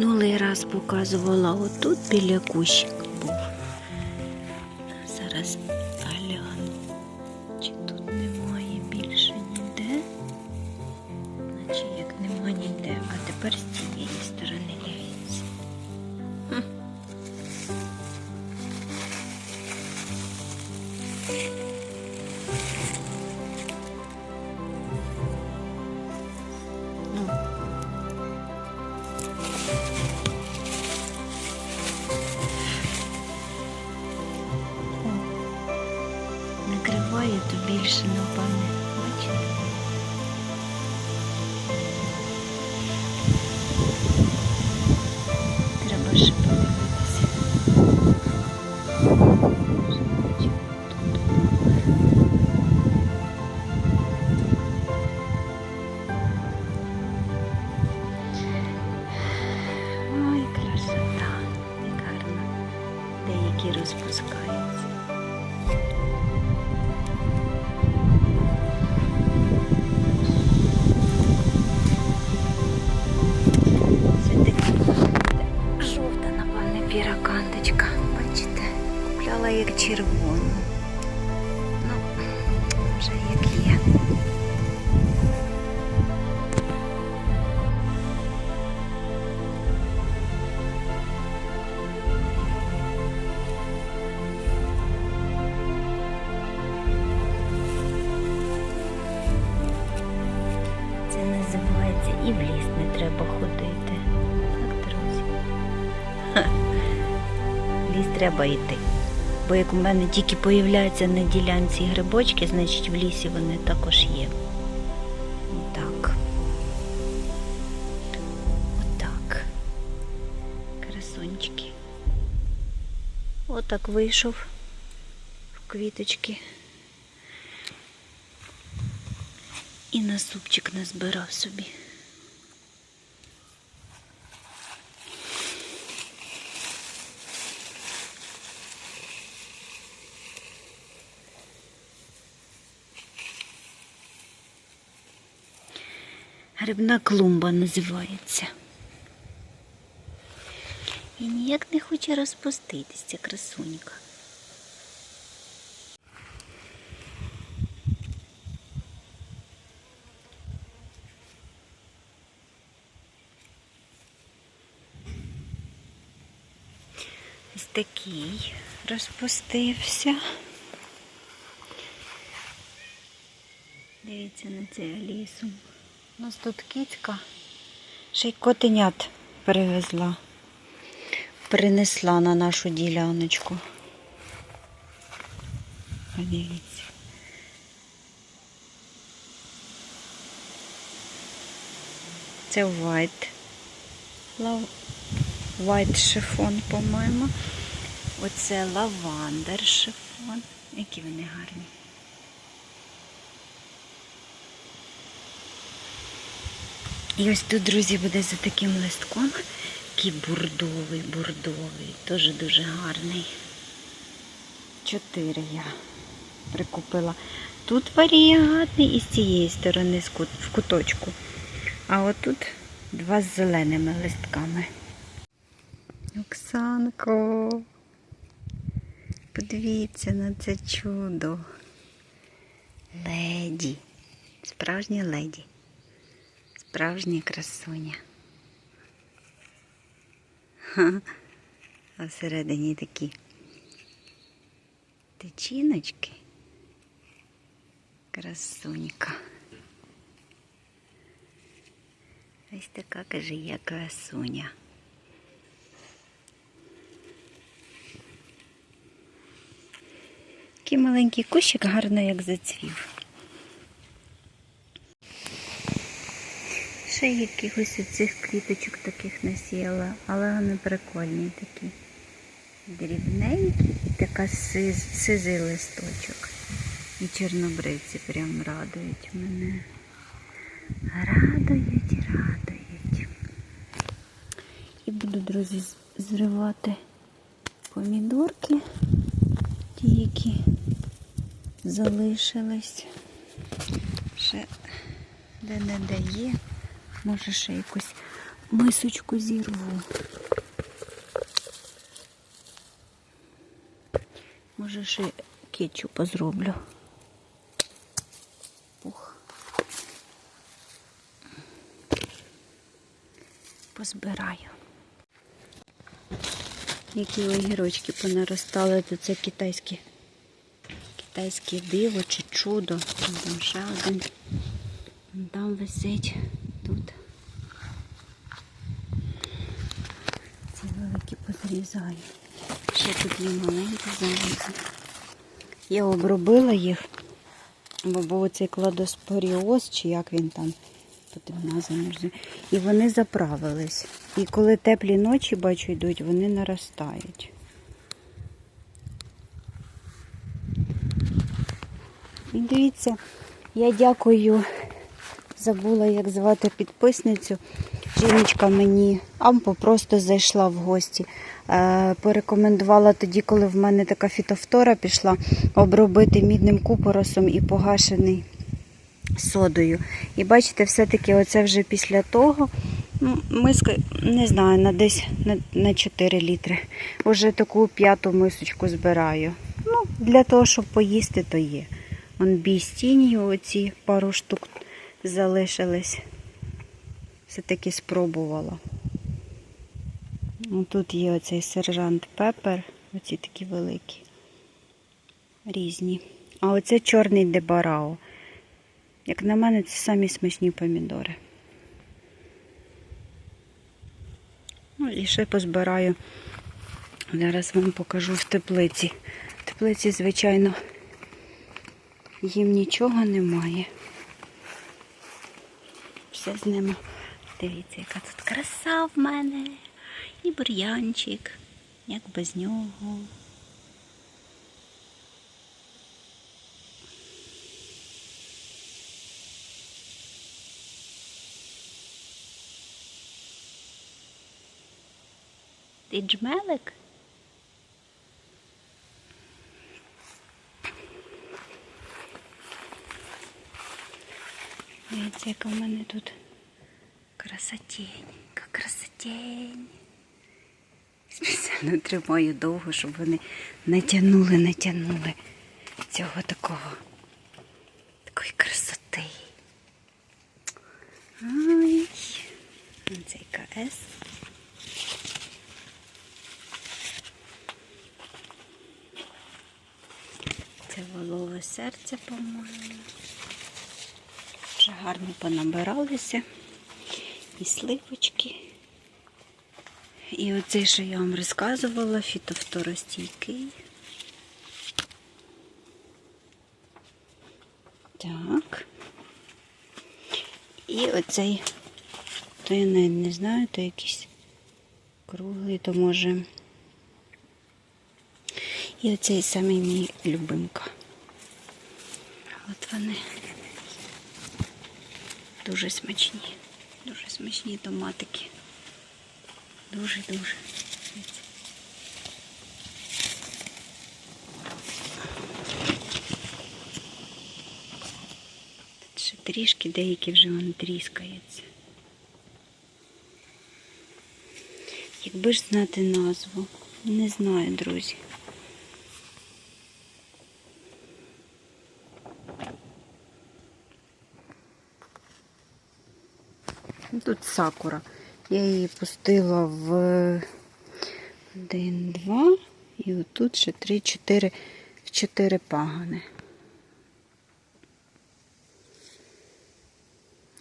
Минулий раз показувала отут біля кущика накриває, то більше не впане. Треба йти. Бо як у мене тільки появляються на ділянці грибочки, значить в лісі вони також є. Отак. Отак. Красунчики. Отак вийшов в квіточки. І на супчик назбирав собі. Грибна клумба називається. І ніяк не хоче розпуститися ця красунька. Ось такий розпустився. Дивіться на це лісу. У нас тут кицька. Ще й котенят привезла. Принесла на нашу діляночку. Подивіться. Це white. White шифон, по-моєму. Оце лавандер шифон. Які вони гарні. І ось тут, друзі, буде за таким листком. Такий бурдовий, бурдовий, теж дуже гарний. Чотири я прикупила. Тут варіагатний і з цієї сторони в куточку. А отут два з зеленими листками. Оксанко, подивіться на це чудо. Леді. Справжня леді. Справжня красуня. А всередині такі тичіночки. Красунька. Ось така, каже, я красуня. Такий маленький кущик гарно як зацвів. Ще якихось оцих квіточок таких насіяла, але вони прикольні такі. Дрібненькі, така сиз, сизий листочок. І чорнобривці прям радують мене. Радують, радують. І буду, друзі, зривати помідорки, ті, які залишились. Ще де-не-де є. Може ще якусь мисочку зірву. Може ще кетчупа зроблю. Ух. Позбираю. Які огірочки понаростали, то це китайські. Китайське диво чи чудо. Там ще один. Там висить. Тут. Ці позрізаю. Ще тут є маленькі зараз. Я обробила їх, бо був цей кладоспоріоз, чи як він там замерзне. І вони заправились. І коли теплі ночі, бачу, йдуть, вони наростають. І дивіться, я дякую, забула, як звати підписницю. Жіночка мені ампо просто зайшла в гості. Е, порекомендувала тоді, коли в мене така фітофтора пішла, обробити мідним купоросом і погашений содою. І бачите, все-таки оце вже після того, ну, миска, не знаю, на десь на, на 4 літри. Уже таку п'яту мисочку збираю. Ну, для того, щоб поїсти, то є. Вон бійстінію оці пару штук залишились. Все-таки спробувала. Ну, Тут є оцей сержант Пепер, оці такі великі, різні. А оце чорний дебарао. Як на мене, це самі смачні помідори. Ну і ще позбираю. Зараз вам покажу в теплиці. В теплиці, звичайно, їм нічого немає. Все з ними. Дивіться, яка тут краса в мене. І бур'янчик, як без нього. Ти джмелик? Дивіться, яка в мене тут красотень, яка красотень. Спеціально тримаю довго, щоб вони натягнули, натягнули цього такого, такої красоти. Ой, цей КС. Це волове серце, по-моєму. Вже гарно понабиралися. І сливочки. І оцей, що я вам розказувала, фітофторостійкий. Так. І оцей, то я навіть не знаю, то якийсь круглий, то може. І оцей самий мій любимка. От вони дуже смачні. Дуже смачні томатики. Дуже-дуже. Тут ще трішки, деякі вже вони тріскаються. Якби ж знати назву, не знаю, друзі. Тут сакура. Я її пустила в один, два, і отут ще три, чотири, в чотири пагани.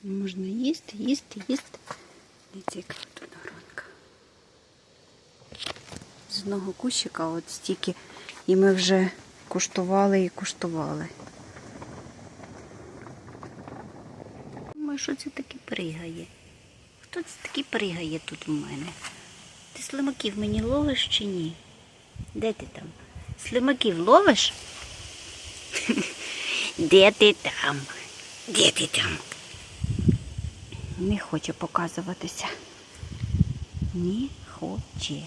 Можна їсти, їсти, їсти. Дивіться, яка тут горонка. З одного кущика от стільки, і ми вже куштували і куштували. Думаю, що це таке пригає? Хто це пригає тут у мене? Ти слимаків мені ловиш чи ні? Де ти там? Слимаків ловиш? Де ти там? Де ти там? Не хоче показуватися. Не хоче.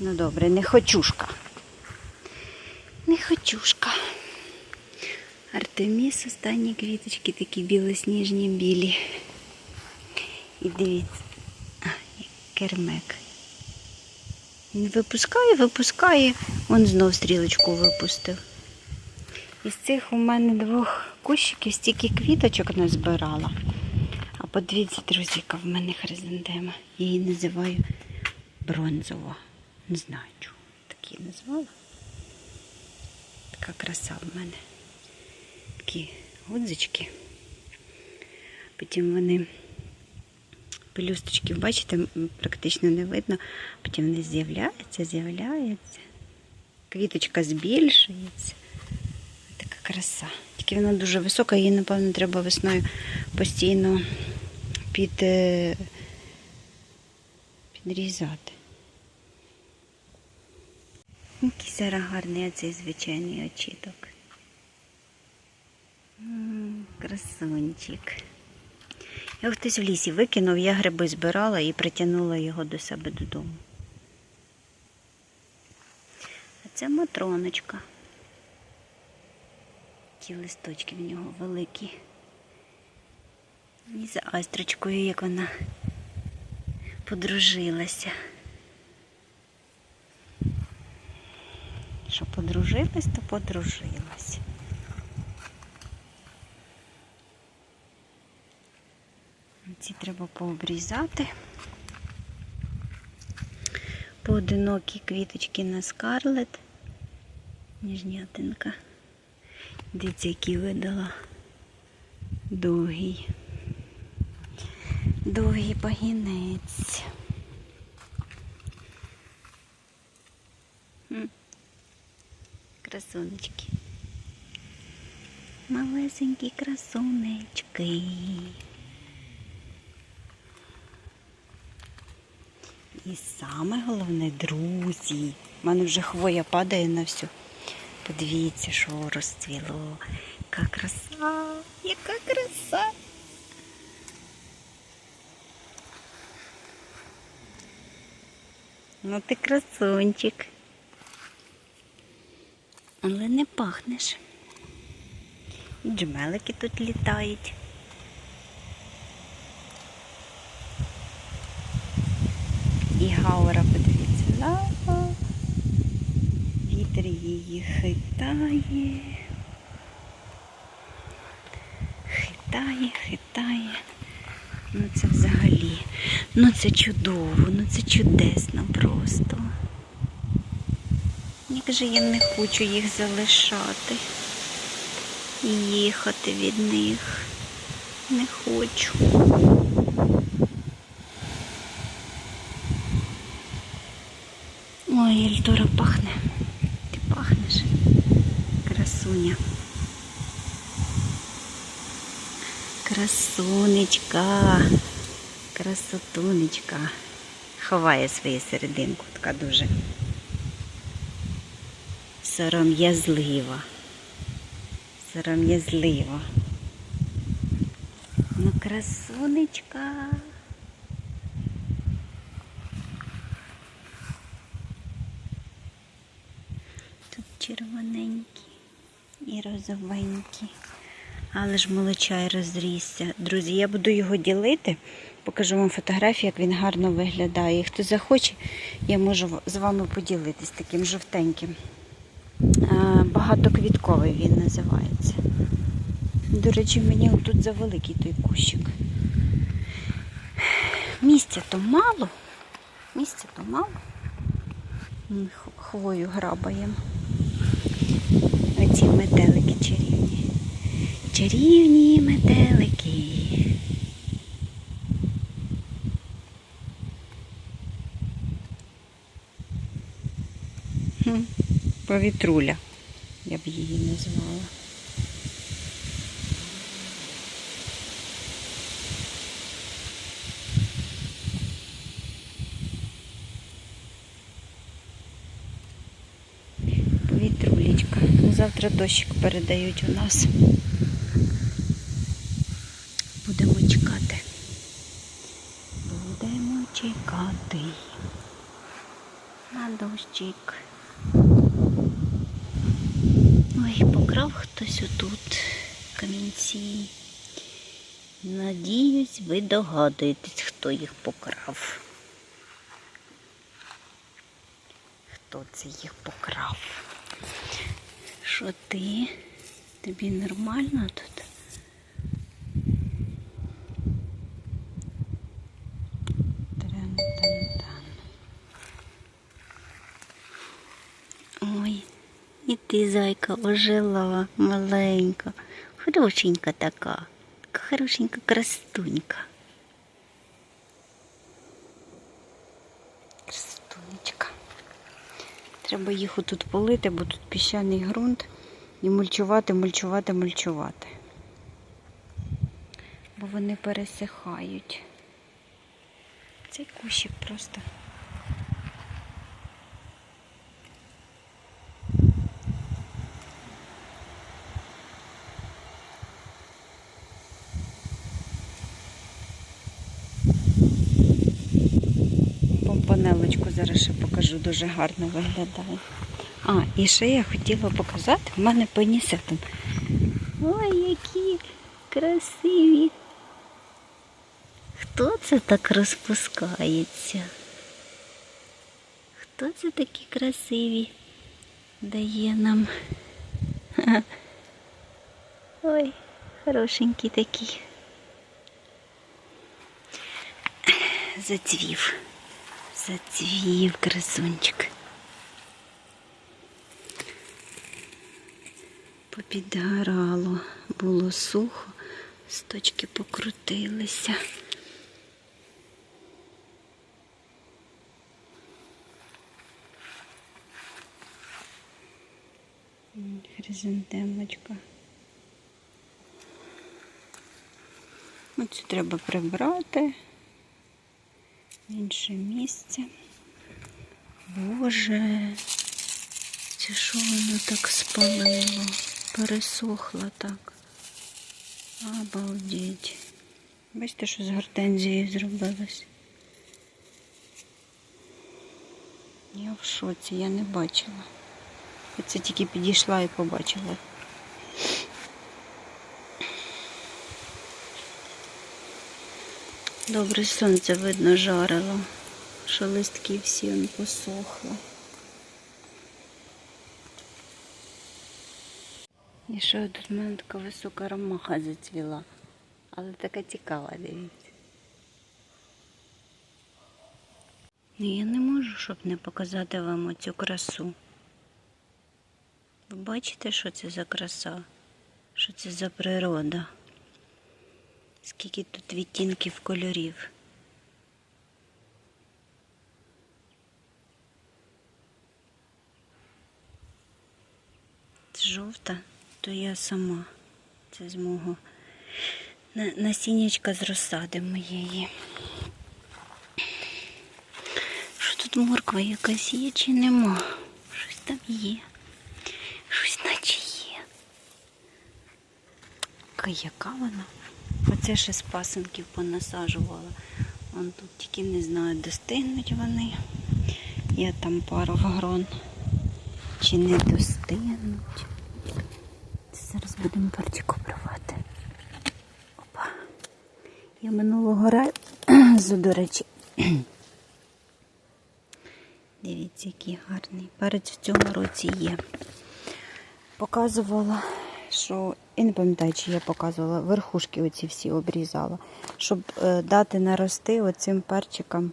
Ну добре, не хочушка. Не хочушка. Артеміс останні квіточки такі білосніжні білі. І дивіться, Кермек. Він випускає, випускає, он знов стрілочку випустив. Із цих у мене двох кущиків стільки квіточок не збирала. А подивіться, друзі, яка в мене хризантема. Я її називаю бронзова. Не знаю, чого так її назвала. Така краса в мене. Такі гудзички. Потім вони пелюсточки, бачите, практично не видно. Потім вони з'являються, з'являються. Квіточка збільшується. Така краса. Тільки вона дуже висока, її, напевно, треба весною постійно під, е, підрізати. Який зараз гарний оцей звичайний очіток. Красунчик. Його хтось в лісі викинув, я гриби збирала і притягнула його до себе додому. А це матроночка. Ті листочки в нього великі. І за астрочкою, як вона подружилася. Що подружилась, то подружилась. Ці треба пообрізати. Поодинокі квіточки на скарлет. Ніжнятинка. Дивіться, який видала довгий. Довгий пагінець. Красунечки. Малесенькі красунечки. І саме головне, друзі. У мене вже хвоя падає на всю. Подивіться, що розцвіло. Яка краса, яка краса. Ну ти красунчик. Але не пахнеш. Джмелики тут літають. І подивіться, лава. Вітер її хитає. Хитає, хитає. Ну це взагалі. Ну це чудово, ну це чудесно просто. Як же я не хочу їх залишати і їхати від них. Не хочу. Ой, Ельдора пахне. Ти пахнеш. Красуня. Красунечка. Красотунечка. Ховає свою серединку, така дуже сором'язлива. Сором'язлива. Ну, красунечка. Тут червоненькі і розовенькі. Але ж молочай розрісся. Друзі, я буду його ділити. Покажу вам фотографію, як він гарно виглядає. І хто захоче, я можу з вами поділитись таким жовтеньким. Багатоквітковий він називається. До речі, мені тут завеликий той кущик. Місця то мало. Місця то мало. Хвою грабаємо. Оці чарівні. Чарівні метелики. Повітруля, я б її назвала. Повітрулечка. Завтра дощик передають у нас. Будемо чекати. Будемо чекати на дощик. Ой, покрав хтось отут камінці. Надіюсь, ви догадуєтесь, хто їх покрав. хто це їх покрав. Що ти? Тобі нормально тут? Ой, і ти, зайка, ожила маленька, хорошенька така хорошенька красунька. Красунечка. Треба їх отут полити, бо тут піщаний ґрунт. І мульчувати, мульчувати, мульчувати. Бо вони пересихають. Цей кущик просто. Зараз дуже гарно виглядає. А, і ще я хотіла показати, в мене пенісетом. Ой, які красиві. Хто це так розпускається? Хто це такі красиві? Дає нам. Ой, хорошенький такий. Зацвів. Зацвів красунчик. Попідгорало, було сухо, сточки покрутилися. Хризантемочка. Оцю треба прибрати інше місце. Боже, це що воно так спалило? Пересохло так. Обалдеть. Бачите, що з гортензією зробилось? Я в шоці, я не бачила. Я це тільки підійшла і побачила. Добре сонце видно жарило, що листки всі посохли. І що тут в мене така висока ромаха зацвіла, але така цікава, дивіться. Ну, я не можу, щоб не показати вам оцю красу. Ви бачите, що це за краса? Що це за природа? Скільки тут відтінків кольорів. Це жовта, то я сама. Це з мого насіннячка з розсади моєї. Що тут морква якась є чи нема? Щось там є. Щось наче є. Ка- Яка вона? Оце ще з пасенків понасаджувала. Вон тут тільки не знаю, достигнуть вони. Я там пару грон. Чи не достигнуть. Зараз будемо перчик обривати. Опа. Я минулого разу, до речі. Дивіться, який гарний. Перець в цьому році є. Показувала, що, я не пам'ятаю, чи я показувала, верхушки оці всі обрізала, щоб е, дати нарости оцим перчикам,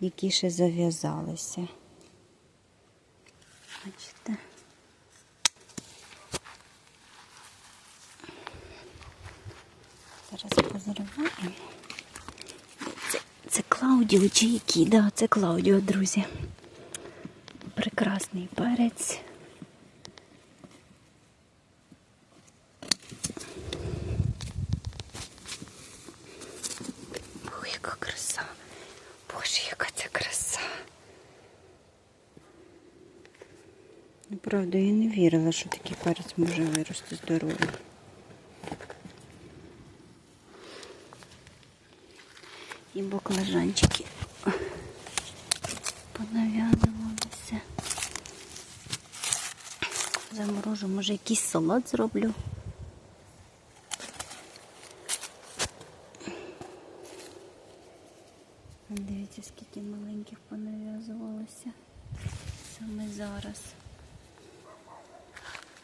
які ще зав'язалися. Бачите? Зараз позриваємо. Це, це Клаудіо чи який? Да, це Клаудіо, друзі. Прекрасний перець. Ой, яка краса. Боже, яка це краса. Ну, Правда, я не вірила, що такий перець може вирости здоровий. І баклажанчики понав'язувалися. Заморожу, може якийсь салат зроблю. Дивіться, скільки маленьких понав'язувалося. Все саме зараз.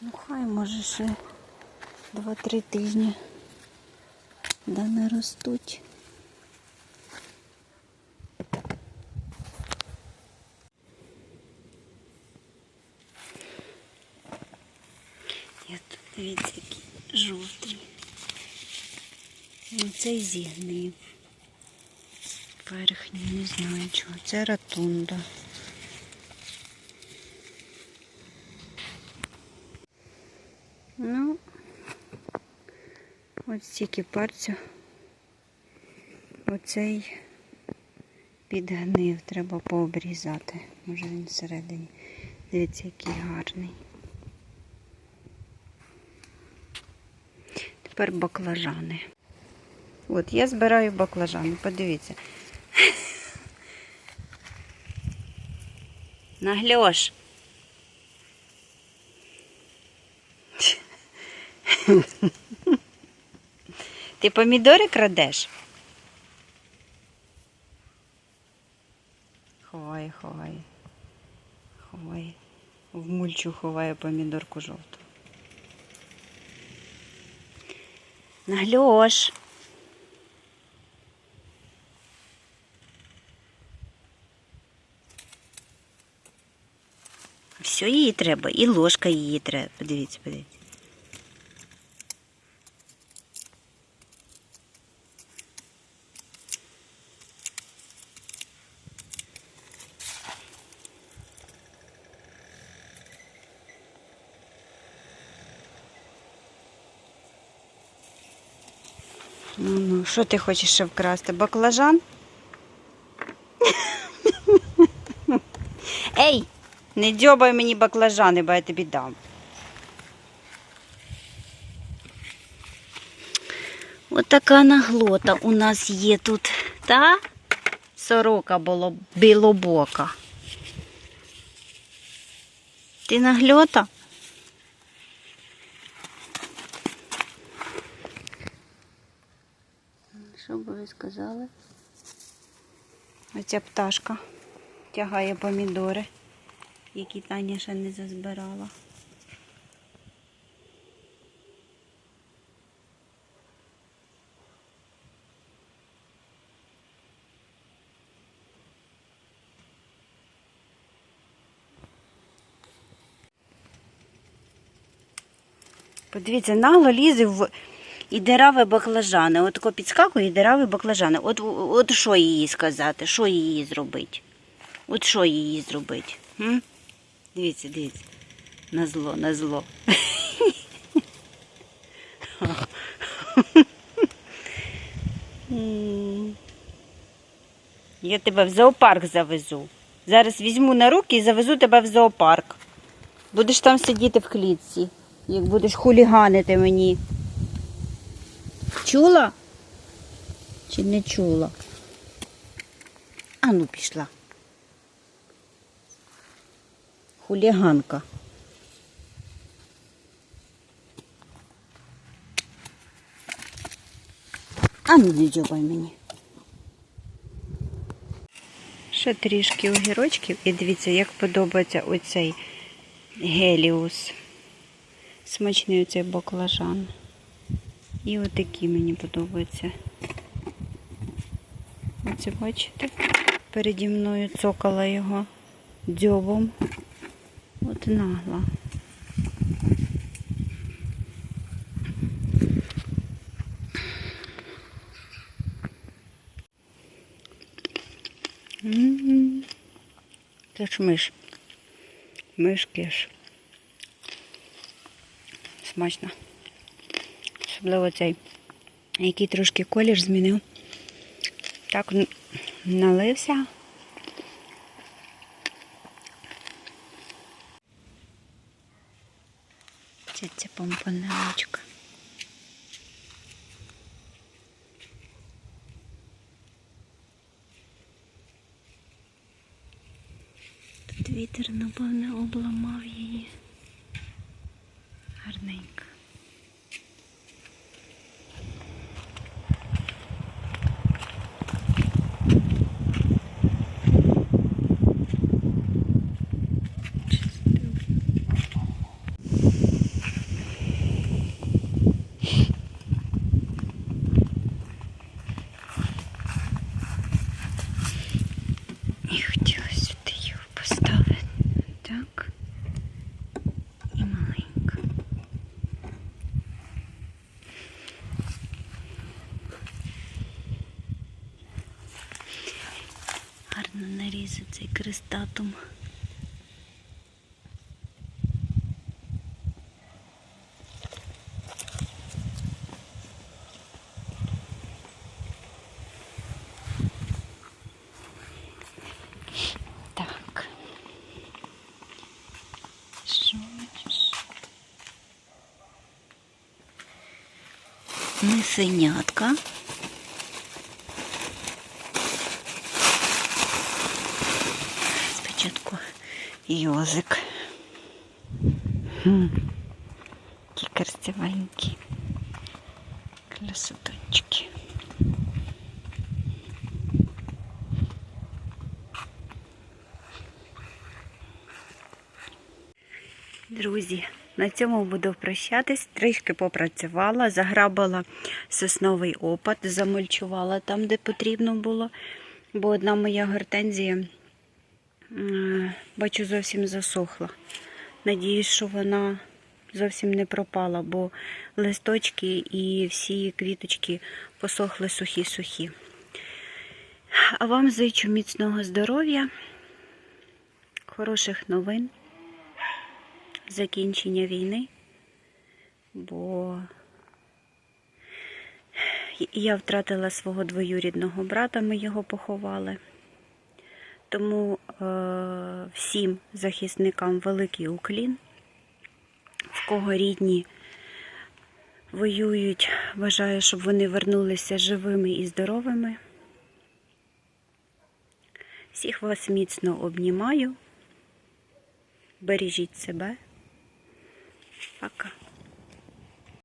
Ну хай може ще 2-3 тижні. Да не ростуть. Я тут дивіться, який жовтий. Ну, цей зігнив. Верхній, не знаю чого. Це ратунда. Ну, ось стільки парцю. Оцей підгнив, треба пообрізати. Може він всередині. Дивіться, який гарний. Тепер баклажани. От я збираю баклажани, подивіться. Нагльош. Ти помідори крадеш? Ховай, ховай. Ховай. В мульчу ховає помідорку жовту. Нагльош. Все її треба, і ложка її треба. Подивіться, подивіться. Ну, ну, що ти хочеш ще вкрасти? Баклажан? Ей, не дзьобай мені баклажани, бо я тобі дам. Отака наглота у нас є тут, та? Сорока було білобока. Ти нагльота? Що би ви сказали? Оця пташка тягає помідори, які Таня ще не зазбирала. Подивіться, нагло лізе в і дерави баклажани. От тако підскакує і дерави баклажани. От, от що їй сказати? Що її зробити? От що її зробити? М? Дивіться, дивіться. На зло, на зло. Я тебе в зоопарк завезу. Зараз візьму на руки і завезу тебе в зоопарк. Будеш там сидіти в клітці, як будеш хуліганити мені. Чула? Чи не чула? А ну пішла. Хуліганка. А ну не дзьобай мені. Ще трішки огірочків і дивіться, як подобається оцей геліус. Смачний оцей баклажан. І отакі мені подобаються. Оце бачите? Переді мною цокала його дзьобом. От нагла. Це ж миш. Мишки ж. Смачно. Особливо цей, який трошки колір змінив. Так налився. Це ця помпонелочка. Тут вітер, напевне, обламав її. Гарненько. синятка. Спочатку йозик. Такі красивенькі. На цьому буду прощатись. Трішки попрацювала, заграбала сосновий опад, замульчувала там, де потрібно було. Бо одна моя гортензія, бачу, зовсім засохла. Надіюсь, що вона зовсім не пропала, бо листочки і всі квіточки посохли сухі-сухі. А вам зичу міцного здоров'я, хороших новин закінчення війни, бо я втратила свого двоюрідного брата, ми його поховали. Тому е, всім захисникам великий уклін, в кого рідні воюють, бажаю, щоб вони вернулися живими і здоровими. Всіх вас міцно обнімаю. Бережіть себе. Пока.